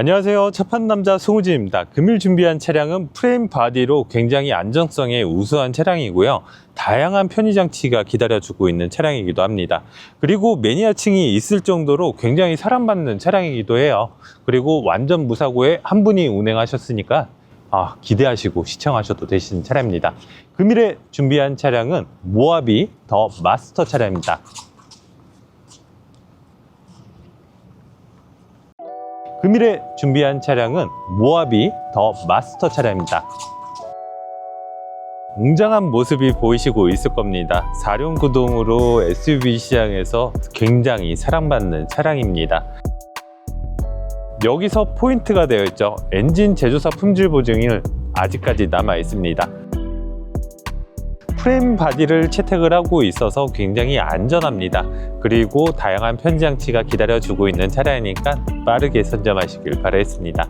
안녕하세요. 첫판 남자 송우진입니다. 금일 준비한 차량은 프레임 바디로 굉장히 안정성에 우수한 차량이고요. 다양한 편의 장치가 기다려주고 있는 차량이기도 합니다. 그리고 매니아층이 있을 정도로 굉장히 사랑받는 차량이기도 해요. 그리고 완전 무사고에 한 분이 운행하셨으니까 아, 기대하시고 시청하셔도 되시는 차량입니다. 금일에 준비한 차량은 모하비 더 마스터 차량입니다. 금일에 준비한 차량은 모하비 더 마스터 차량입니다. 웅장한 모습이 보이시고 있을 겁니다. 4륜구동으로 SUV 시장에서 굉장히 사랑받는 차량입니다. 여기서 포인트가 되어 있죠. 엔진 제조사 품질 보증을 아직까지 남아 있습니다. 프레임 바디를 채택을 하고 있어서 굉장히 안전합니다. 그리고 다양한 편지 장치가 기다려주고 있는 차량이니까 빠르게 선점하시길 바라겠습니다.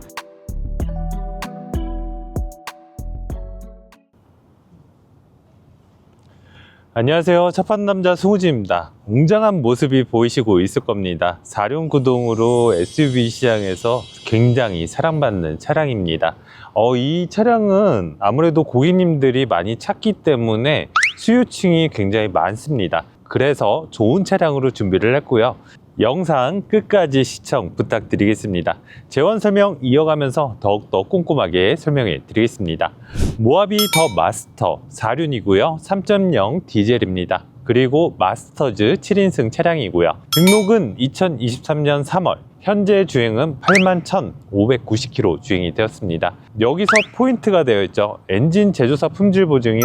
안녕하세요. 첫판 남자 송우진입니다. 웅장한 모습이 보이시고 있을 겁니다. 4륜구동으로 SUV 시장에서 굉장히 사랑받는 차량입니다. 어, 이 차량은 아무래도 고객님들이 많이 찾기 때문에 수요층이 굉장히 많습니다. 그래서 좋은 차량으로 준비를 했고요. 영상 끝까지 시청 부탁드리겠습니다. 재원 설명 이어가면서 더욱더 꼼꼼하게 설명해 드리겠습니다. 모하비 더 마스터 4륜이고요. 3.0 디젤입니다. 그리고 마스터즈 7인승 차량이고요. 등록은 2023년 3월, 현재 주행은 81,590km 주행이 되었습니다. 여기서 포인트가 되어 있죠. 엔진 제조사 품질 보증을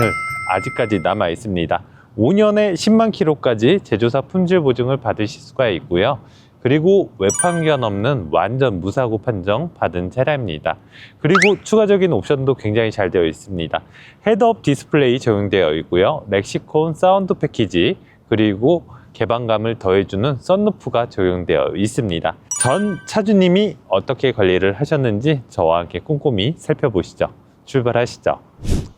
아직까지 남아 있습니다. 5년에 10만 킬로까지 제조사 품질 보증을 받으실 수가 있고요. 그리고 외판견 없는 완전 무사고 판정 받은 차량입니다. 그리고 추가적인 옵션도 굉장히 잘 되어 있습니다. 헤드업 디스플레이 적용되어 있고요. 렉시콘 사운드 패키지 그리고 개방감을 더해주는 썬루프가 적용되어 있습니다. 전 차주님이 어떻게 관리를 하셨는지 저와 함께 꼼꼼히 살펴보시죠. 출발하시죠.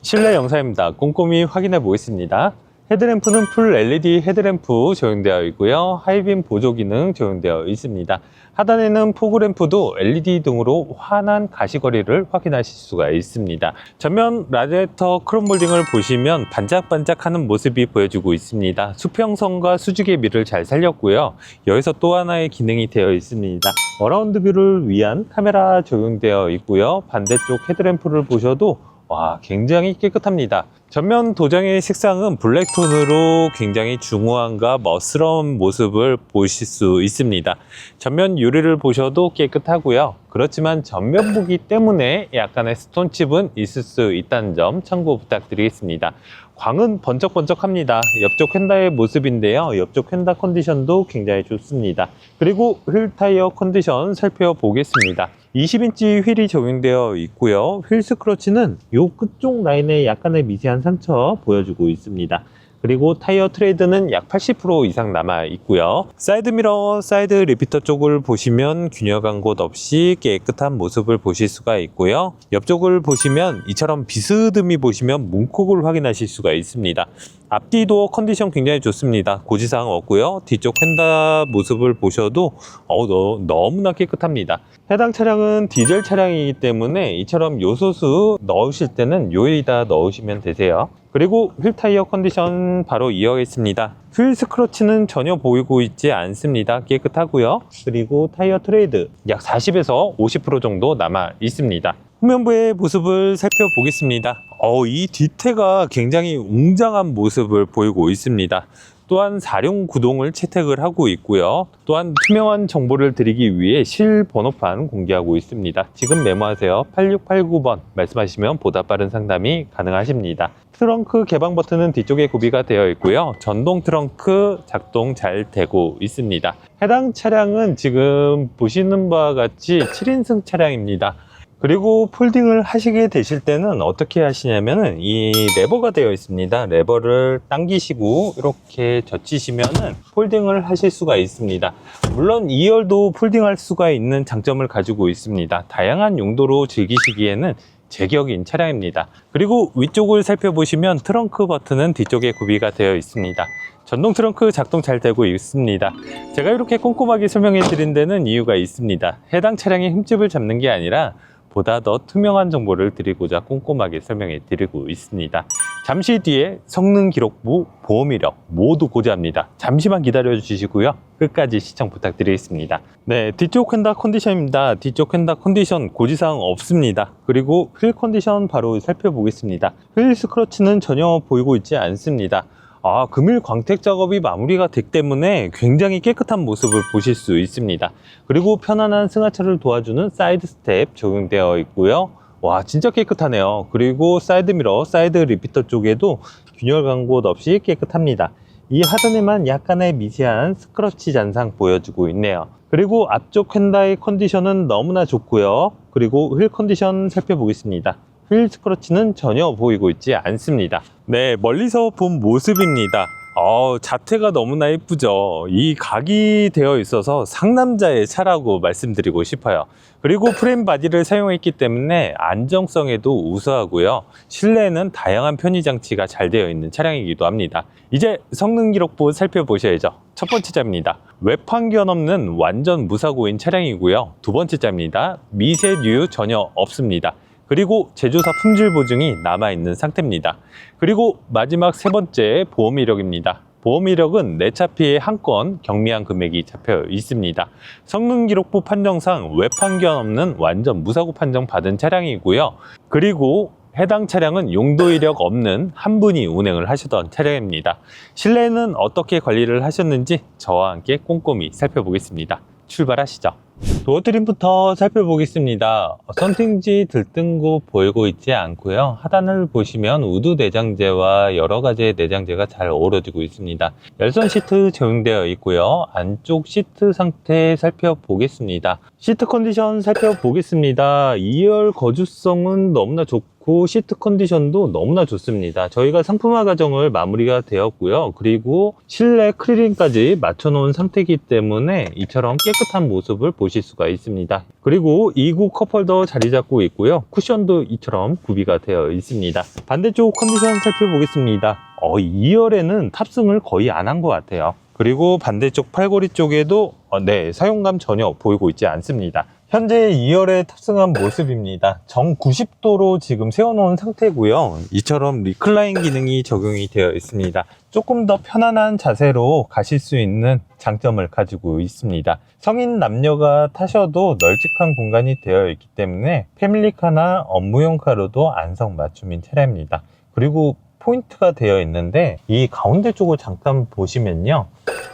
실내 영상입니다. 꼼꼼히 확인해 보겠습니다. 헤드램프는 풀 LED 헤드램프 적용되어 있고요. 하이빔 보조 기능 적용되어 있습니다. 하단에는 포그램프도 LED 등으로 환한 가시거리를 확인하실 수가 있습니다. 전면 라디에이터 크롬 몰딩을 보시면 반짝반짝하는 모습이 보여주고 있습니다. 수평선과 수직의 미를 잘 살렸고요. 여기서 또 하나의 기능이 되어 있습니다. 어라운드 뷰를 위한 카메라 적용되어 있고요. 반대쪽 헤드램프를 보셔도 와 굉장히 깨끗합니다. 전면 도장의 색상은 블랙톤으로 굉장히 중후함과 멋스러운 모습을 보실 수 있습니다. 전면 유리를 보셔도 깨끗하고요. 그렇지만 전면부기 때문에 약간의 스톤칩은 있을 수 있다는 점 참고 부탁드리겠습니다. 광은 번쩍번쩍합니다. 옆쪽 휀다의 모습인데요. 옆쪽 휀다 컨디션도 굉장히 좋습니다. 그리고 휠 타이어 컨디션 살펴보겠습니다. 20인치 휠이 적용되어 있고요. 휠 스크러치는 이 끝쪽 라인에 약간의 미세한 상처 보여주고 있습니다. 그리고 타이어 트레이드는 약 80% 이상 남아 있고요. 사이드 미러, 사이드 리피터 쪽을 보시면 균열한 곳 없이 깨끗한 모습을 보실 수가 있고요. 옆쪽을 보시면 이처럼 비스듬히 보시면 문콕을 확인하실 수가 있습니다. 앞뒤 도어 컨디션 굉장히 좋습니다. 고지사항 없고요. 뒤쪽 휀다 모습을 보셔도 어, 너, 너무나 깨끗합니다. 해당 차량은 디젤 차량이기 때문에 이처럼 요소수 넣으실 때는 요에다 넣으시면 되세요. 그리고 휠 타이어 컨디션 바로 이어가겠습니다. 휠 스크러치는 전혀 보이고 있지 않습니다. 깨끗하고요. 그리고 타이어 트레이드 약 40에서 50% 정도 남아 있습니다. 후면부의 모습을 살펴보겠습니다. 어, 이 뒤태가 굉장히 웅장한 모습을 보이고 있습니다. 또한 사륜 구동을 채택을 하고 있고요. 또한 투명한 정보를 드리기 위해 실 번호판 공개하고 있습니다. 지금 메모하세요. 8689번 말씀하시면 보다 빠른 상담이 가능하십니다. 트렁크 개방 버튼은 뒤쪽에 구비가 되어 있고요. 전동 트렁크 작동 잘 되고 있습니다. 해당 차량은 지금 보시는 바와 같이 7인승 차량입니다. 그리고 폴딩을 하시게 되실 때는 어떻게 하시냐면은 이 레버가 되어 있습니다. 레버를 당기시고 이렇게 젖히시면은 폴딩을 하실 수가 있습니다. 물론 2열도 폴딩할 수가 있는 장점을 가지고 있습니다. 다양한 용도로 즐기시기에는 제격인 차량입니다. 그리고 위쪽을 살펴보시면 트렁크 버튼은 뒤쪽에 구비가 되어 있습니다. 전동 트렁크 작동 잘 되고 있습니다. 제가 이렇게 꼼꼼하게 설명해 드린 데는 이유가 있습니다. 해당 차량의 흠집을 잡는 게 아니라 보다 더 투명한 정보를 드리고자 꼼꼼하게 설명해 드리고 있습니다. 잠시 뒤에 성능 기록부, 보험 이력 모두 고지합니다. 잠시만 기다려 주시고요. 끝까지 시청 부탁드리겠습니다. 네, 뒤쪽 휀다 컨디션입니다. 뒤쪽 휀다 컨디션 고지사항 없습니다. 그리고 휠 컨디션 바로 살펴보겠습니다. 휠 스크러치는 전혀 보이고 있지 않습니다. 아, 금일 광택 작업이 마무리가 됐기 때문에 굉장히 깨끗한 모습을 보실 수 있습니다. 그리고 편안한 승하차를 도와주는 사이드 스텝 적용되어 있고요. 와, 진짜 깨끗하네요. 그리고 사이드 미러, 사이드 리피터 쪽에도 균열 간 곳 없이 깨끗합니다. 이 하단에만 약간의 미세한 스크러치 잔상 보여주고 있네요. 그리고 앞쪽 휀다의 컨디션은 너무나 좋고요. 그리고 휠 컨디션 살펴보겠습니다. 휠 스크러치는 전혀 보이고 있지 않습니다. 네, 멀리서 본 모습입니다. 어, 자태가 너무나 예쁘죠. 이 각이 되어 있어서 상남자의 차라고 말씀드리고 싶어요. 그리고 프레임 바디를 사용했기 때문에 안정성에도 우수하고요. 실내에는 다양한 편의 장치가 잘 되어 있는 차량이기도 합니다. 이제 성능 기록부 살펴보셔야죠. 첫 번째 자입니다. 외판견 없는 완전 무사고인 차량이고요. 두 번째 자입니다. 미세류 전혀 없습니다. 그리고 제조사 품질 보증이 남아있는 상태입니다. 그리고 마지막 세 번째 보험 이력입니다. 보험 이력은 내 차 피해 한 건 경미한 금액이 잡혀 있습니다. 성능 기록부 판정상 외판견 없는 완전 무사고 판정 받은 차량이고요. 그리고 해당 차량은 용도 이력 없는 한 분이 운행을 하시던 차량입니다. 실내는 어떻게 관리를 하셨는지 저와 함께 꼼꼼히 살펴보겠습니다. 출발하시죠. 도어 트림부터 살펴보겠습니다. 선팅지 들뜬 곳 보이고 있지 않고요. 하단을 보시면 우드 내장재와 여러 가지의 내장재가 잘 어우러지고 있습니다. 열선 시트 적용되어 있고요. 안쪽 시트 상태 살펴보겠습니다. 시트 컨디션 살펴보겠습니다. 2열 거주성은 너무나 좋고 시트 컨디션도 너무나 좋습니다. 저희가 상품화 과정을 마무리가 되었고요. 그리고 실내 크리링까지 맞춰 놓은 상태이기 때문에 이처럼 깨끗한 모습을 보실 수가 있습니다. 그리고 2구 컵홀더 자리 잡고 있고요. 쿠션도 이처럼 구비가 되어 있습니다. 반대쪽 컨디션 살펴보겠습니다. 어, 2열에는 탑승을 거의 안 한 것 같아요. 그리고 반대쪽 팔고리 쪽에도 어, 네, 사용감 전혀 보이고 있지 않습니다. 현재 2열에 탑승한 모습입니다. 정 90도로 지금 세워놓은 상태고요. 이처럼 리클라인 기능이 적용이 되어 있습니다. 조금 더 편안한 자세로 가실 수 있는 장점을 가지고 있습니다. 성인 남녀가 타셔도 널찍한 공간이 되어 있기 때문에 패밀리카나 업무용 카로도 안성맞춤인 차량입니다. 그리고 포인트가 되어 있는데 이 가운데 쪽을 잠깐 보시면요.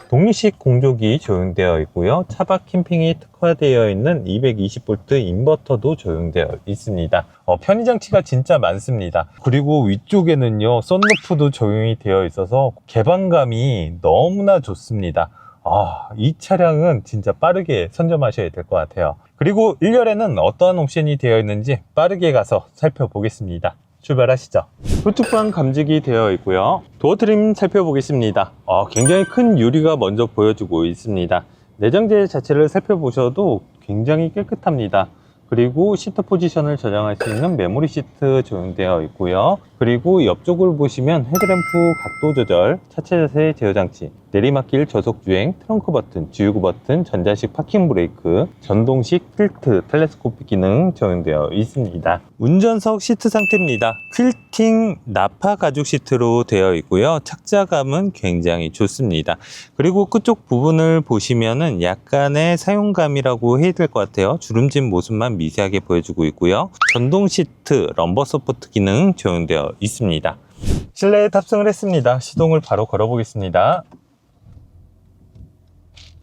독립식 공조기 적용되어 있고요. 차박 캠핑이 특화되어 있는 220V 인버터도 적용되어 있습니다. 어, 편의 장치가 진짜 많습니다. 그리고 위쪽에는요, 썬루프도 적용이 되어 있어서 개방감이 너무나 좋습니다. 아, 이 차량은 진짜 빠르게 선점하셔야 될 것 같아요. 그리고 1열에는 어떠한 옵션이 되어 있는지 빠르게 가서 살펴보겠습니다. 출발하시죠. 후측방 감지기 되어 있고요. 도어 트림 살펴보겠습니다. 어, 굉장히 큰 유리가 먼저 보여주고 있습니다. 내장재 자체를 살펴보셔도 굉장히 깨끗합니다. 그리고 시트 포지션을 저장할 수 있는 메모리 시트 적용되어 있고요. 그리고 옆쪽을 보시면 헤드램프 각도 조절, 차체 자세 제어 장치, 내리막길 저속 주행, 트렁크 버튼, 주유구 버튼, 전자식 파킹 브레이크, 전동식 틸트, 텔레스코픽 기능 적용되어 있습니다. 운전석 시트 상태입니다. 퀼팅 나파 가죽 시트로 되어 있고요. 착자감은 굉장히 좋습니다. 그리고 끝쪽 부분을 보시면은 약간의 사용감이라고 해야 될 것 같아요. 주름진 모습만 미세하게 보여주고 있고요. 전동 시트 럼버 서포트 기능 적용되어 있습니다. 실내에 탑승을 했습니다. 시동을 바로 걸어보겠습니다.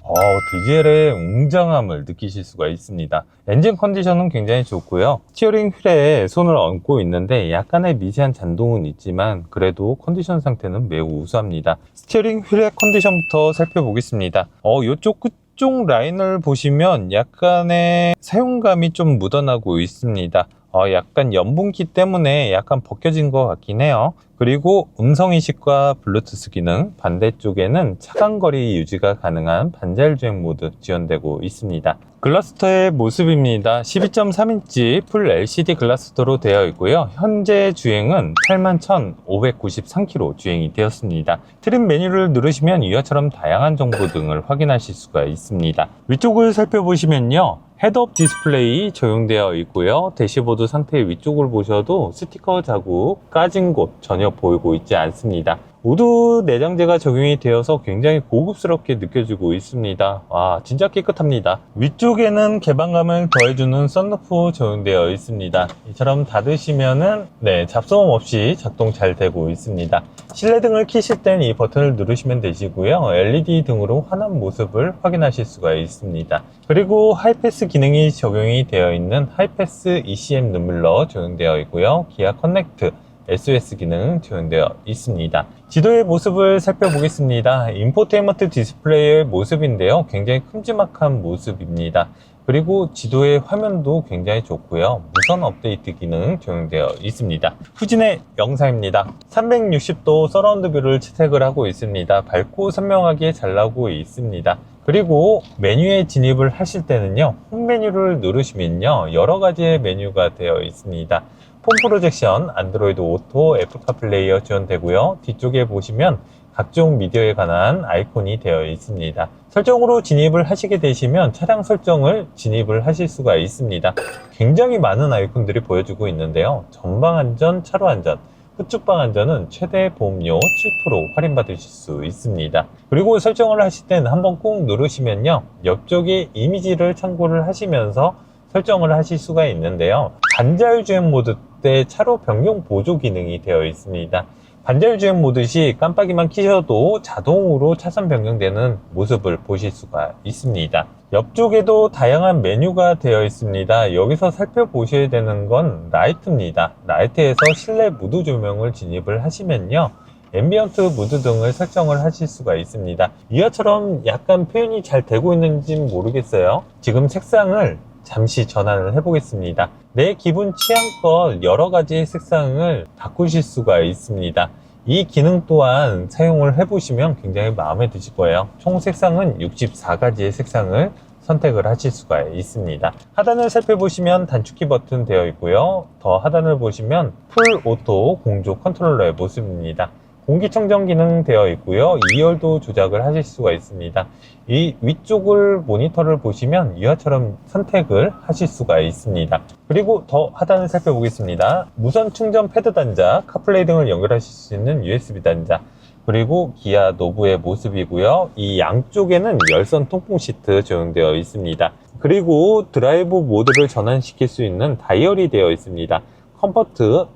어, 디젤의 웅장함을 느끼실 수가 있습니다. 엔진 컨디션은 굉장히 좋고요. 스티어링 휠에 손을 얹고 있는데 약간의 미세한 잔동은 있지만 그래도 컨디션 상태는 매우 우수합니다. 스티어링 휠의 컨디션부터 살펴보겠습니다. 어, 이쪽 끝쪽 라인을 보시면 약간의 사용감이 좀 묻어나고 있습니다. 어, 약간 연분기 때문에 약간 벗겨진 것 같긴 해요. 그리고 음성인식과 블루투스 기능, 반대쪽에는 차간 거리 유지가 가능한 반자율 주행 모드 지원되고 있습니다. 글라스터의 모습입니다. 12.3인치 풀 LCD 글라스터로 되어 있고요. 현재 주행은 81,593km 주행이 되었습니다. 트림 메뉴를 누르시면 이와처럼 다양한 정보 등을 확인하실 수가 있습니다. 위쪽을 살펴보시면요. 헤드업 디스플레이 적용되어 있고요. 대시보드 상태 위쪽을 보셔도 스티커 자국 까진 곳 전혀 보이고 있지 않습니다. 우드 내장재가 적용이 되어서 굉장히 고급스럽게 느껴지고 있습니다. 와, 진짜 깨끗합니다. 위쪽에는 개방감을 더해주는 썬루프 적용되어 있습니다. 이처럼 닫으시면은 네, 잡소음 없이 작동 잘 되고 있습니다. 실내등을 켜실 땐 이 버튼을 누르시면 되시고요. LED 등으로 환한 모습을 확인하실 수가 있습니다. 그리고 하이패스 기능이 적용이 되어 있는 하이패스 ECM 눈물러 적용되어 있고요. 기아 커넥트 SOS 기능 적용되어 있습니다. 지도의 모습을 살펴보겠습니다. 인포테인먼트 디스플레이의 모습인데요. 굉장히 큼지막한 모습입니다. 그리고 지도의 화면도 굉장히 좋고요. 무선 업데이트 기능 적용되어 있습니다. 후진의 영상입니다. 360도 서라운드 뷰를 채택을 하고 있습니다. 밝고 선명하게 잘 나오고 있습니다. 그리고 메뉴에 진입을 하실 때는요, 홈 메뉴를 누르시면요, 여러 가지의 메뉴가 되어 있습니다. 폰 프로젝션, 안드로이드 오토, 애플 카 플레이어 지원되고요. 뒤쪽에 보시면 각종 미디어에 관한 아이콘이 되어 있습니다. 설정으로 진입을 하시게 되시면 차량 설정을 진입을 하실 수가 있습니다. 굉장히 많은 아이콘들이 보여주고 있는데요. 전방 안전, 차로 안전, 후측방 안전은 최대 보험료 7% 할인받으실 수 있습니다. 그리고 설정을 하실 땐 한번 꾹 누르시면요. 옆쪽에 이미지를 참고를 하시면서 설정을 하실 수가 있는데요. 반자율 주행 모드 때 차로 변경 보조 기능이 되어 있습니다. 반자율 주행 모드 시 깜빡이만 키셔도 자동으로 차선 변경되는 모습을 보실 수가 있습니다. 옆쪽에도 다양한 메뉴가 되어 있습니다. 여기서 살펴보셔야 되는 건 라이트입니다. 라이트에서 실내 무드 조명을 진입을 하시면요. 앰비언트 무드 등을 설정을 하실 수가 있습니다. 이와처럼 약간 표현이 잘 되고 있는지 모르겠어요. 지금 색상을 잠시 전환을 해보겠습니다. 내 기분 취향껏 여러 가지 색상을 바꾸실 수가 있습니다. 이 기능 또한 사용을 해보시면 굉장히 마음에 드실 거예요. 총 색상은 64가지의 색상을 선택을 하실 수가 있습니다. 하단을 살펴보시면 단축키 버튼 되어 있고요. 더 하단을 보시면 풀 오토 공조 컨트롤러의 모습입니다. 공기청정 기능 되어 있고요. 2열도 조작을 하실 수가 있습니다. 이 위쪽을 모니터를 보시면 이와처럼 선택을 하실 수가 있습니다. 그리고 더 하단을 살펴보겠습니다. 무선 충전 패드 단자, 카플레이 등을 연결하실 수 있는 USB 단자, 그리고 기아 노브의 모습이고요. 이 양쪽에는 열선 통풍 시트 적용되어 있습니다. 그리고 드라이브 모드를 전환시킬 수 있는 다이얼이 되어 있습니다. 컴포트,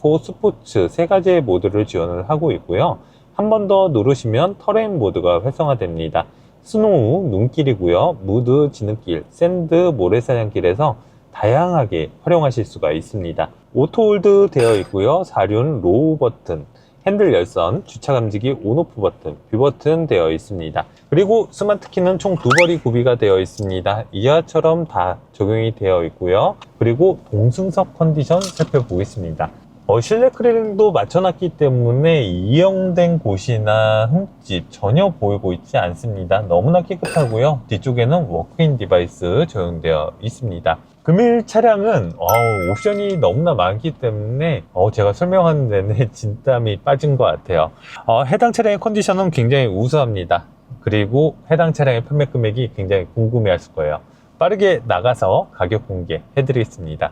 에코, 스포츠 세 가지의 모드를 지원을 하고 있고요. 한 번 더 누르시면 터레인 모드가 활성화됩니다. 스노우, 눈길이고요. 무드, 지름길, 샌드, 모래사냥길에서 다양하게 활용하실 수가 있습니다. 오토홀드 되어 있고요. 사륜, 로우 버튼, 핸들 열선, 주차 감지기 온오프 버튼, 뷰 버튼 되어 있습니다. 그리고 스마트 키는 총 두 벌이 구비가 되어 있습니다. 이하처럼 다 적용이 되어 있고요. 그리고 동승석 컨디션 살펴보겠습니다. 어, 실내 크릴링도 맞춰놨기 때문에 이용된 곳이나 흠집 전혀 보이고 있지 않습니다. 너무나 깨끗하고요. 뒤쪽에는 워크인 디바이스 적용되어 있습니다. 금일 차량은 어, 옵션이 너무나 많기 때문에 어, 제가 설명하는 데는 진땀이 빠진 것 같아요. 어, 해당 차량의 컨디션은 굉장히 우수합니다. 그리고 해당 차량의 판매 금액이 굉장히 궁금해하실 거예요. 빠르게 나가서 가격 공개 해드리겠습니다.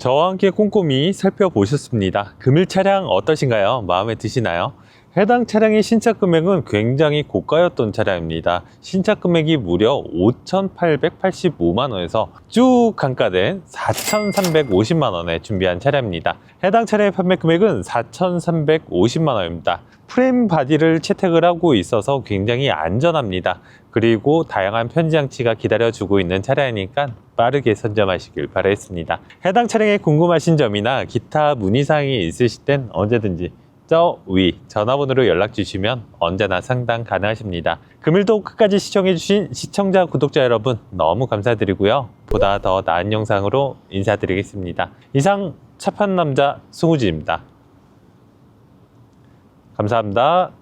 저와 함께 꼼꼼히 살펴보셨습니다. 금일 차량 어떠신가요? 마음에 드시나요? 해당 차량의 신차 금액은 굉장히 고가였던 차량입니다. 신차 금액이 무려 5,885만 원에서 쭉 감가된 4,350만 원에 준비한 차량입니다. 해당 차량의 판매 금액은 4,350만 원입니다. 프레임 바디를 채택을 하고 있어서 굉장히 안전합니다. 그리고 다양한 편지 장치가 기다려주고 있는 차량이니까 빠르게 선점하시길 바라겠습니다. 해당 차량에 궁금하신 점이나 기타 문의사항이 있으실 땐 언제든지 저 위 전화번호로 연락 주시면 언제나 상담 가능하십니다. 금일도 끝까지 시청해주신 시청자, 구독자 여러분 너무 감사드리고요. 보다 더 나은 영상으로 인사드리겠습니다. 이상 차 파는 남자 송우진입니다. 감사합니다.